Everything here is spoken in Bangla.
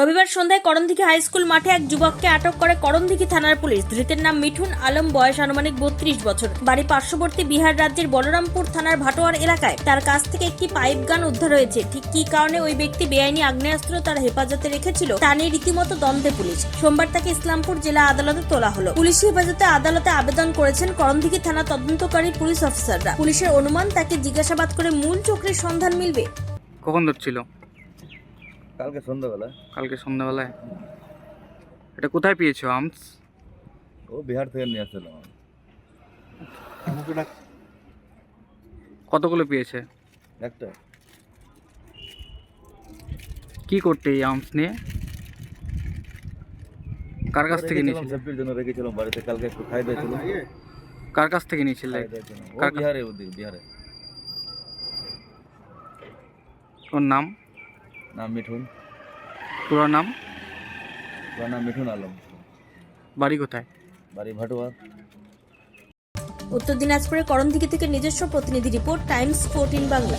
রবিবার সন্ধ্যায় করণদিঘি হাই স্কুল মাঠে এক যুবককে আটক করে করণদিঘি থানার পুলিশ। ধৃতের নাম মিঠুন আলম, বয়স আনুমানিক বত্রিশ বছর। বাড়ি পার্শ্ববর্তী বিহার রাজ্যের বলরামপুর থানার ভাটোয়ার এলাকায়। তার কাছ থেকে একটি পাইপ গান উদ্ধার হয়েছে। ঠিক কি কারণে ওই ব্যক্তি বেআইনি আগ্নেয়াস্ত্র তার হেফাজতে রেখেছিল, তা নিয়ে রীতিমতো দ্বন্দ্বে পুলিশ। সোমবার তাকে ইসলামপুর জেলা আদালতে তোলা হলো। পুলিশি হেফাজতে আদালতে আবেদন করেছেন করণদিঘি থানা তদন্তকারী পুলিশ অফিসাররা। পুলিশের অনুমান, তাকে জিজ্ঞাসাবাদ করে মূল চক্রের সন্ধান মিলবে। কখন ধরছিল? কালকে সন্ধ্যাবেলা। কালকে সন্ধ্যাবেলায়? এটা কোথায় পেয়েছ আমস? ও বিহার থেকে নিয়ে আসছিলাম কতগুলো পেয়েছে? একটা। কি করতে এই আমস নিয়ে? কার কাছ থেকে নিয়েছিল? সেফটির জন্য রেখেছিলাম বাড়িতে কালকে একটু খাই দিয়েছিল কার কাছ থেকে নিয়েছিল? বিহারে বিহারে। ওর নাম? নাম মিঠুন। পুরো নাম? পুরো নাম মিঠুন আলম। বাড়ি কোথায়? বাড়ি ভাটুয়া। উত্তর দিনাজপুরের করণদিঘি থেকে নিজস্ব প্রতিনিধি রিপোর্ট টাইমস ফোরটিন বাংলা।